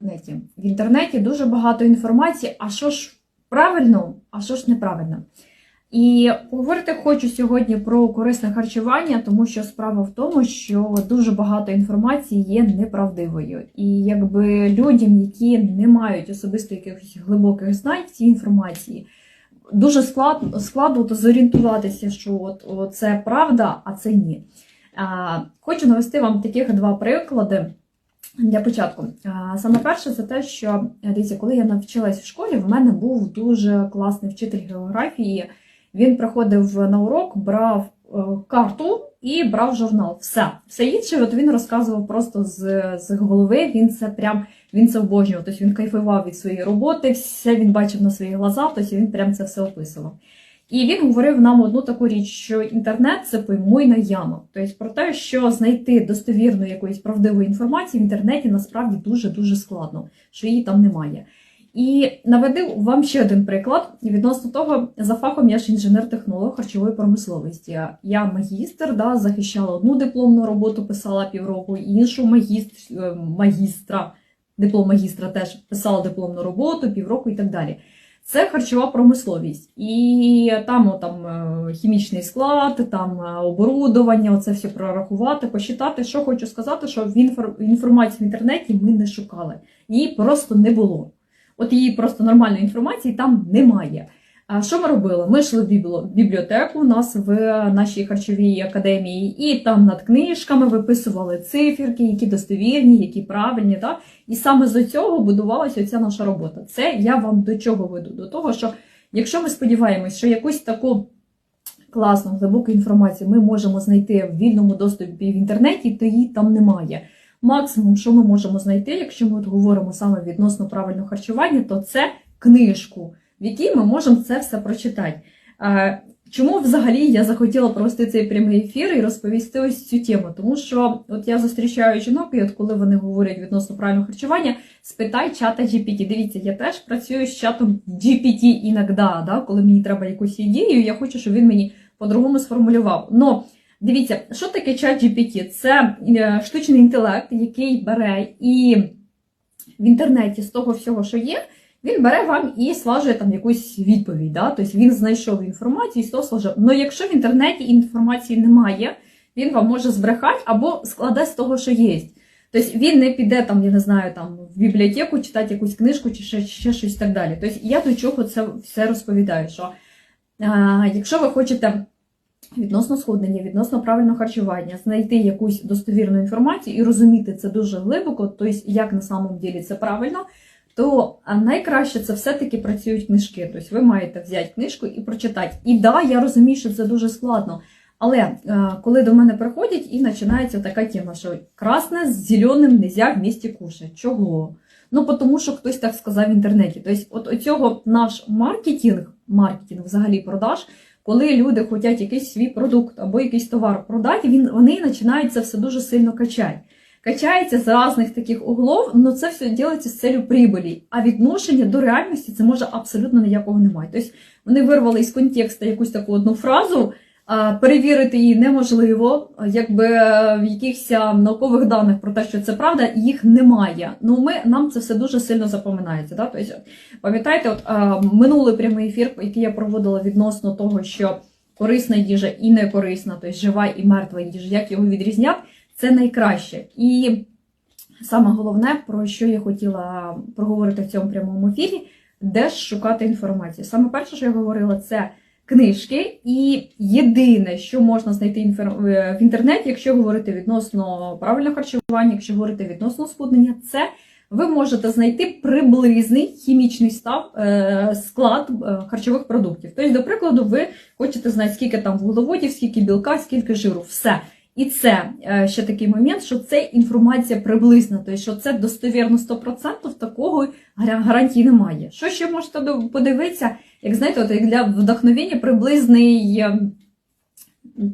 інтернеті. В інтернеті дуже багато інформації, а що ж правильно, а що ж неправильно. І поговорити хочу сьогодні про корисне харчування, тому що справа в тому, що дуже багато інформації є неправдивою. І якби людям, які не мають особисто якихось глибоких знань в цій інформації, дуже складно складно зорієнтуватися, що от, от це правда, а це ні. Хочу навести вам таких два приклади. Для початку. Саме перше, це те, що дивіться, коли я навчилась в школі, в мене був дуже класний вчитель географії. Він приходив на урок, брав е, карту і брав журнал. Все. Все інше, от він розказував просто з, з голови. Він це прям він це обожнював. Тобто він кайфував від своєї роботи, все він бачив на свої глаза, тобто він прям це все описував. І він говорив нам одну таку річ, що інтернет це поймойна яма. Тобто про те, що знайти достовірну якоїсь правдивої інформації в інтернеті насправді дуже-дуже складно, що її там немає. І наведу вам ще один приклад відносно того, за фахом я ж інженер-технолог харчової промисловості. Я магістр, да, захищала одну дипломну роботу, писала півроку, іншу магістр, е, магістра, диплом магістра теж писала дипломну роботу, півроку і так далі. Це харчова промисловість. І там, о, там е, хімічний склад, там е, оборудовання, оце все прорахувати, посчитати. Що хочу сказати, що в інформації в інтернеті ми не шукали. Її просто не було. От її просто нормальної інформації там немає. А що ми робили? Ми йшли в бібліотеку у нас в нашій харчовій академії, і там над книжками виписували циферки, які достовірні, які правильні. Так? І саме з цього будувалася ця наша робота. Це я вам до чого веду? До того, що якщо ми сподіваємось, що якусь таку класну, глибоку інформацію ми можемо знайти в вільному доступі в інтернеті, то її там немає. Максимум, що ми можемо знайти, якщо ми от говоримо саме відносно правильного харчування, то це книжку, в якій ми можемо це все прочитати. Чому взагалі я захотіла провести цей прямий ефір і розповісти ось цю тему? Тому що от я зустрічаю жінок, і от коли вони говорять відносно правильного харчування, спитай чата GPT. Дивіться, я теж працюю з чатом GPT іноді, да, коли мені треба якусь ідею, я хочу, щоб він мені по-другому сформулював. Но Дивіться, що таке чат GPT? Це е, штучний інтелект, який бере і в інтернеті з того всього, що є, він бере вам і слажує там якусь відповідь. Да? Тобто він знайшов інформацію і з того слажив. Але якщо в інтернеті інформації немає, він вам може збрехати або складе з того, що є. Тобто він не піде там, я не знаю, там в бібліотеку читати якусь книжку чи ще, ще щось так далі. Тобто я до чого це все розповідаю. що а, Якщо ви хочете відносно схуднення, відносно правильного харчування, знайти якусь достовірну інформацію і розуміти це дуже глибоко, тобто як на самом ділі це правильно, то найкраще це все-таки працюють книжки. Тобто ви маєте взяти книжку і прочитати. І да, я розумію, що це дуже складно. Але коли до мене приходять і починається така тема, що красне з зеленим нельзя в місті кушати. Чого? Ну, тому що хтось так сказав в інтернеті. Тобто, от оцього наш маркетинг, маркетинг взагалі продаж, коли люди хочуть якийсь свій продукт або якийсь товар продати, він, вони починають це все дуже сильно качати. Качається з різних таких углов, але це все робиться з целью прибулі. А відношення до реальності це може абсолютно ніякого немає. Тобто вони вирвали із контексту якусь таку одну фразу. Перевірити її неможливо, якби в якихось наукових даних про те, що це правда, їх немає. Ну ми нам це все дуже сильно запоминається. Да? Тобто, пам'ятаєте, от а, минулий прямий ефір, який я проводила відносно того, що корисна їжа і не корисна, тобто жива і мертва їжа, як його відрізняти, це найкраще. І саме головне, про що я хотіла проговорити в цьому прямому ефірі, де ж шукати інформацію. Саме перше, що я говорила, це книжки, і єдине, що можна знайти е, в інтернеті, якщо говорити відносно правильного харчування, якщо говорити відносно схуднення, це ви можете знайти приблизний хімічний став, е, склад е, харчових продуктів. Тобто, до прикладу, ви хочете знати, скільки там вуглеводів, скільки білка, скільки жиру, все. І це ще такий момент, що це інформація приблизна, тобто, що це достовірно 100%, такого гарантії немає. Що ще можете подивитися? як знаєте, от для вдохновення приблизний, е,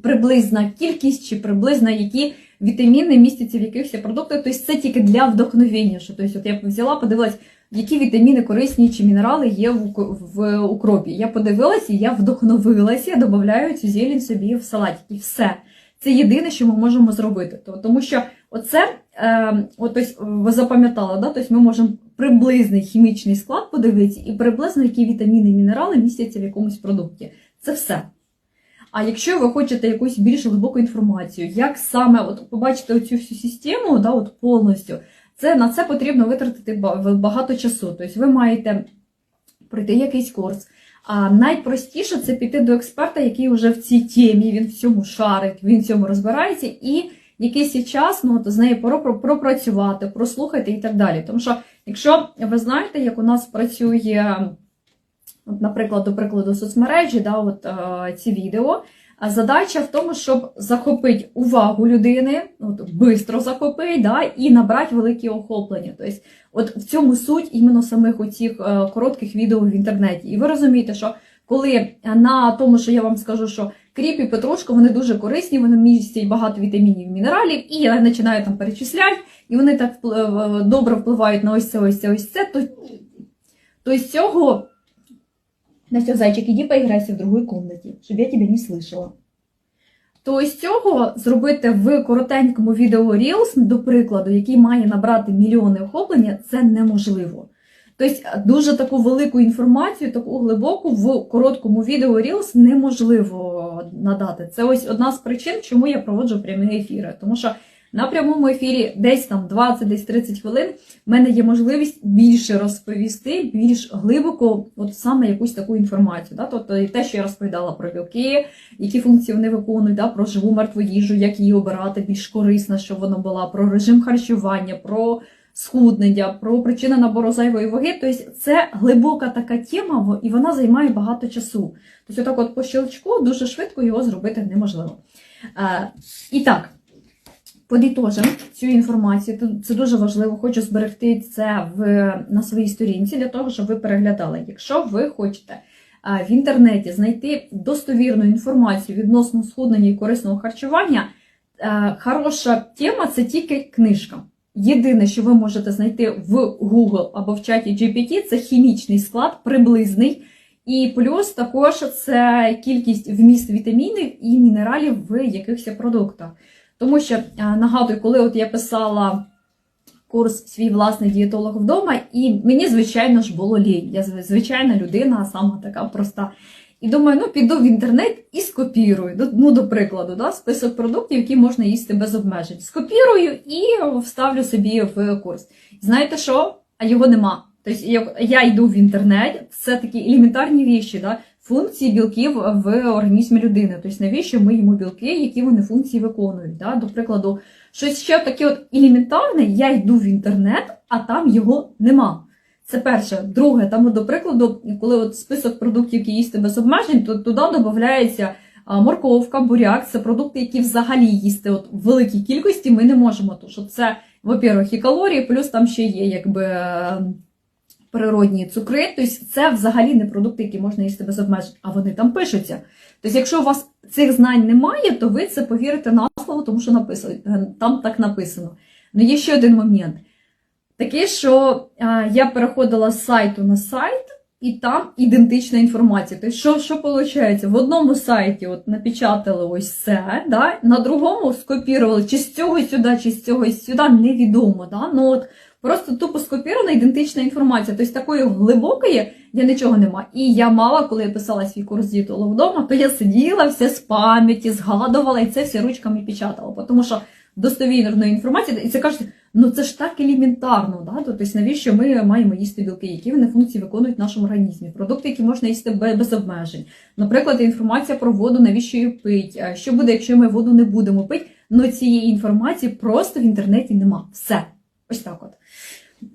приблизна кількість чи приблизна які вітаміни містяться в якихось продуктах. Тобто це тільки для вдохновення. Що, тобто, от я взяла, подивилась, які вітаміни корисні чи мінерали є в, в укропі. Я подивилася, я вдохновилася, я додаю цю зелень собі в салаті. І все. Це єдине, що ми можемо зробити. Тому що оце е, от, ось, ви запам'ятали, да? тобто ми можемо приблизний хімічний склад подивитися і приблизно які вітаміни і мінерали містяться в якомусь продукті. Це все. А якщо ви хочете якусь більш глибоку інформацію, як саме от, побачити оцю всю систему да, от, повністю, це, на це потрібно витратити багато часу. Тобто ви маєте пройти якийсь курс. А найпростіше це піти до експерта, який вже в цій темі, він в цьому шарить, він в цьому розбирається, і якийсь час ну, з нею про- про- пропрацювати, прослухати і так далі. Тому що, якщо ви знаєте, як у нас працює, от, наприклад, до прикладу, соцмережі, да, от, е, ці відео, а задача в тому, щоб захопити увагу людини, от, бистро захопити, да, і набрати великі охоплення. Тобто, от в цьому суть іменно самих оцих е, коротких відео в інтернеті. І ви розумієте, що коли на тому, що я вам скажу, що кріп і петрушка, вони дуже корисні, вони містять багато вітамінів і мінералів, і я починаю там перечисляти, і вони так добре впливають на ось це, ось це, ось це, то, то з цього Настя, зайчик, іди поіграйся в другій кімнаті, щоб я тебе не слышала. То з цього зробити в коротенькому відео Reels, до прикладу, який має набрати мільйони охоплення, це неможливо. Тобто дуже таку велику інформацію, таку глибоку в короткому відео Reels неможливо надати. Це ось одна з причин, чому я проводжу прямі ефіри. Тому що на прямому ефірі десь там 20, десь 30 хвилин в мене є можливість більше розповісти, більш глибоко, от саме якусь таку інформацію. Да? Тобто те, що я розповідала про білки, які функції вони виконують, да? про живу мертву їжу, як її обирати більш корисно, щоб вона була, про режим харчування, про схуднення, про причини набору зайвої ваги. Тобто це глибока така тема, і вона займає багато часу. Тобто, отак от по щелчку дуже швидко його зробити неможливо. Е, і так. Подітожимо цю інформацію. Це дуже важливо. Хочу зберегти це в, на своїй сторінці для того, щоб ви переглядали. Якщо ви хочете в інтернеті знайти достовірну інформацію відносно схуднення і корисного харчування, хороша тема це тільки книжка. Єдине, що ви можете знайти в Google або в чаті GPT, це хімічний склад, приблизний. І плюс також це кількість вміст вітамінів і мінералів в якихось продуктах. Тому що нагадую, коли от я писала курс свій власний дієтолог вдома, і мені, звичайно ж, було лінь. Я звичайна людина, сама така проста. І думаю, ну піду в інтернет і скопірую. Ну, до прикладу, да, список продуктів, які можна їсти без обмежень. Скопірую і вставлю собі в курс. Знаєте що? А його нема. Тобто я йду в інтернет, це такі елементарні віші, да? Функції білків в організмі людини. Тобто навіщо ми їмо білки, які вони функції виконують. Да? До прикладу, щось ще таке от елементарне, я йду в інтернет, а там його нема. Це перше. Друге, там, до прикладу, коли от список продуктів, які їсти без обмежень, то туди додається морковка, буряк. Це продукти, які взагалі їсти от в великій кількості ми не можемо. Тому що це, во-первых, і калорії, плюс там ще є якби. Природні цукри, тобто це взагалі не продукти, які можна їсти без обмежень, а вони там пишуться. Тобто, якщо у вас цих знань немає, то ви це повірите на слово, тому що написано, там так написано. Ну є ще один момент. Такий, що я переходила з сайту на сайт, і там ідентична інформація. Тобто, що, що виходить? В одному сайті от напечатали ось це, да? на другому скопірували чи з цього сюди, чи з цього сюди, невідомо. Да? Ну, от, Просто тупо скопірована ідентична інформація. Тобто такої глибокої я нічого нема. І я мала, коли я писала свій курс дієтолог вдома, то я сиділа все з пам'яті, згадувала і це все ручками печатала. Тому що достовірної інформації, і це кажуть, ну це ж так елементарно. Да? Тобто навіщо ми маємо їсти білки, які вони функції виконують в нашому організмі, продукти, які можна їсти без, обмежень. Наприклад, інформація про воду, навіщо її пить, що буде, якщо ми воду не будемо пити. Ну цієї інформації просто в інтернеті нема. Все. Ось так от.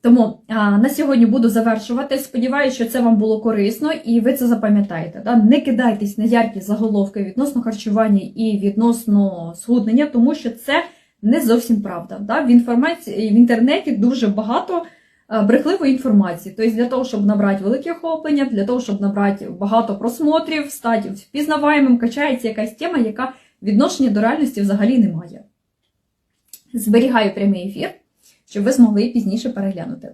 Тому а, на сьогодні буду завершувати. Сподіваюся, що це вам було корисно і ви це запам'ятаєте. Да? Не кидайтесь на яркі заголовки відносно харчування і відносно схуднення, тому що це не зовсім правда. Да? В інформації в інтернеті дуже багато брехливої інформації. Тобто для того, щоб набрати велике охоплення, для того, щоб набрати багато просмотрів, стати впізнаваємим, качається якась тема, яка відношення до реальності взагалі не має. Зберігаю прямий ефір щоб ви змогли пізніше переглянути.